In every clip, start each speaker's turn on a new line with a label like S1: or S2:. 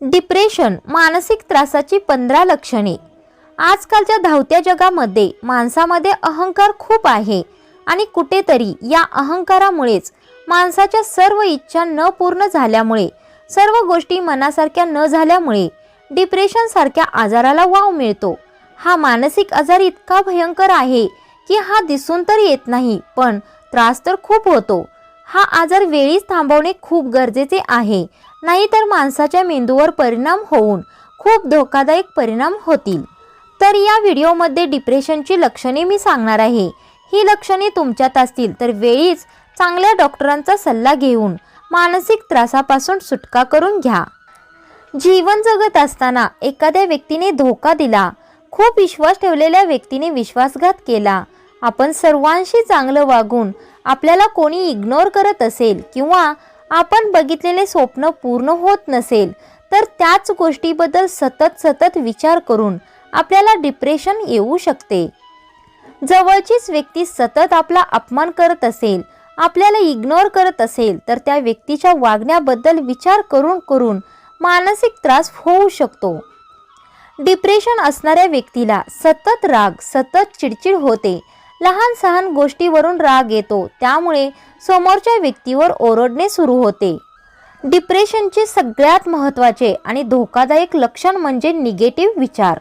S1: Depression मानसिक त्रासाची पंधरा लक्षणे. आजकालच्या धावत्या जगामध्ये माणसामध्ये अहंकार खूप आहे आणि कुठेतरी या अहंकारामुळेच माणसाच्या सर्व इच्छा न पूर्ण झाल्यामुळे सर्व गोष्टी मनासारख्या न झाल्यामुळे डिप्रेशनसारख्या आजाराला वाव मिळतो. हा मानसिक आजार इतका भयंकर आहे की हा दिसून तर येत नाही पण त्रास तर खूप होतो. हा आजार वेळीच थांबवणे खूप गरजेचे आहे नाहीतर माणसाच्या मेंदूवर परिणाम होऊन खूप धोकादायक परिणाम होतील. तर या व्हिडिओमध्ये डिप्रेशनची लक्षणे मी सांगणार आहे. ही लक्षणे तुमच्यात असतील तर वेळीच चांगल्या डॉक्टरांचा सल्ला घेऊन मानसिक त्रासापासून सुटका करून घ्या. जीवन जगत असताना एखाद्या व्यक्तीने धोका दिला खूप विश्वास ठेवलेल्या व्यक्तीने विश्वासघात केला आपण सर्वांशी चांगलं वागून आपल्याला कोणी इग्नोर करत असेल किंवा आपण बघितलेले स्वप्न पूर्ण होत नसेल तर त्याच गोष्टीबद्दल सतत सतत विचार करून आपल्याला डिप्रेशन येऊ शकते. जवळचीच व्यक्ती सतत आपला अपमान करत असेल आपल्याला इग्नोर करत असेल तर त्या व्यक्तीच्या वागण्याबद्दल विचार करून करून मानसिक त्रास होऊ शकतो. डिप्रेशन असणाऱ्या व्यक्तीला सतत राग सतत चिडचिड होते. लहान सहान गोष्टीवरून राग येतो. त्यामुळे समोरच्या व्यक्तीवर ओरडणे सुरू होते. डिप्रेशनचे सगळ्यात महत्त्वाचे आणि धोकादायक लक्षण म्हणजे निगेटिव्ह विचार.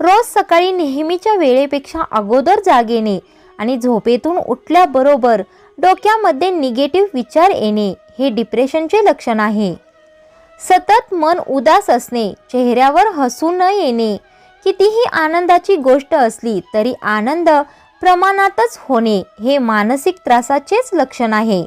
S1: रोज सकाळी नेहमीच्या वेळेपेक्षा अगोदर जागेने आणि झोपेतून उठल्याबरोबर डोक्यामध्ये निगेटिव्ह विचार येणे हे डिप्रेशनचे लक्षण आहे. सतत मन उदास असणे चेहऱ्यावर हसू न येणे कितीही आनंदाची गोष्ट असली तरी आनंद प्रमाणातच होणे हे मानसिक त्रासाचेच लक्षण आहे.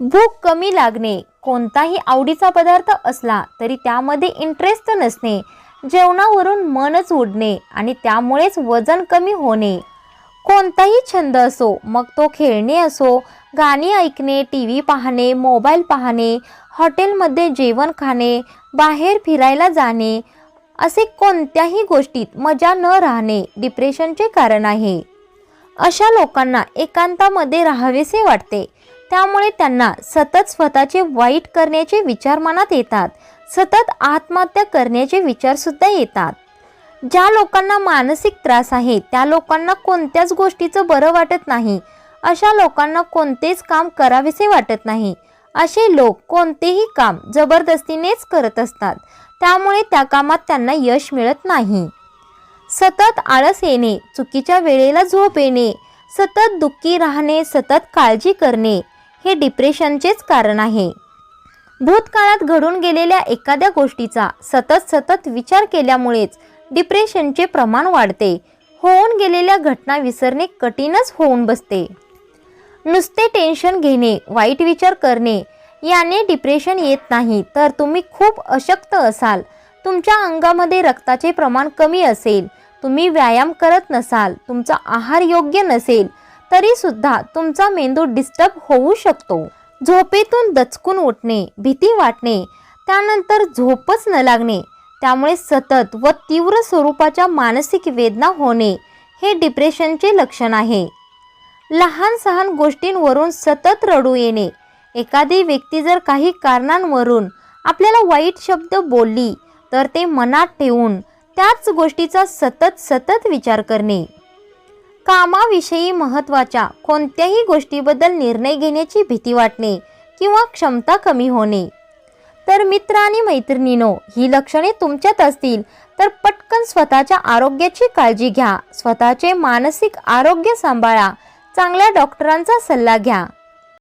S1: भूक कमी लागणे कोणताही आवडीचा पदार्थ असला तरी त्यामध्ये इंटरेस्ट नसणे जेवणावरून मनच उडणे आणि त्यामुळेच वजन कमी होणे. कोणताही छंद असो मग तो खेळणे असो गाणी ऐकणे टी व्ही पाहणे मोबाईल पाहणे हॉटेलमध्ये जेवण खाणे बाहेर फिरायला जाणे असे कोणत्याही गोष्टीत मजा न राहणे डिप्रेशनचे कारण आहे. अशा लोकांना एकांतामध्ये राहावेसे वाटते. त्यामुळे त्यांना सतत स्वतःचे वाईट करण्याचे विचार मनात येतात. सतत आत्महत्या करण्याचे विचारसुद्धा येतात. ज्या लोकांना मानसिक त्रास आहे त्या लोकांना कोणत्याच गोष्टीचं बरं वाटत नाही. अशा लोकांना कोणतेच काम करावेसे वाटत नाही. असे लोक कोणतेही काम जबरदस्तीनेच करत असतात. त्यामुळे त्या कामात त्यांना यश मिळत नाही. सतत आळस येणे चुकीच्या वेळेला झोप येणे सतत दुःखी राहणे सतत काळजी करणे हे डिप्रेशनचेच कारण आहे. भूतकाळात घडून गेलेल्या एखाद्या गोष्टीचा सतत सतत विचार केल्यामुळेच डिप्रेशनचे प्रमाण वाढते. होऊन गेलेल्या घटना विसरणे कठीणच होऊन बसते. नुसते टेन्शन घेणे वाईट विचार करणे याने डिप्रेशन येत नाही तर तुम्ही खूप अशक्त असाल. तुमच्या अंगामध्ये रक्ताचे प्रमाण कमी असेल तुम्ही व्यायाम करत नसाल तुमचा आहार योग्य नसेल तरी सुद्धा तुमचा मेंदू डिस्टर्ब होऊ शकतो. झोपेतून दचकून उठणे भीती वाटणे त्यानंतर झोपच न लागणे त्यामुळे सतत व तीव्र स्वरूपाच्या मानसिक वेदना होणे हे डिप्रेशनचे लक्षण आहे. लहान सहान गोष्टींवरून सतत रडू येणे एखादी व्यक्ती जर काही कारणांवरून आपल्याला वाईट शब्द बोलली तर ते मनात ठेवून त्याच गोष्टीचा सतत सतत विचार करणे. कामाविषयी महत्त्वाच्या कोणत्याही गोष्टीबद्दल निर्णय घेण्याची भीती वाटणे किंवा क्षमता कमी होणे. तर मित्र आणि मैत्रिणीनो ही लक्षणे तुमच्यात असतील तर पटकन स्वतःच्या आरोग्याची काळजी घ्या. स्वतःचे मानसिक आरोग्य सांभाळा. चांगल्या डॉक्टरांचा सल्ला घ्या.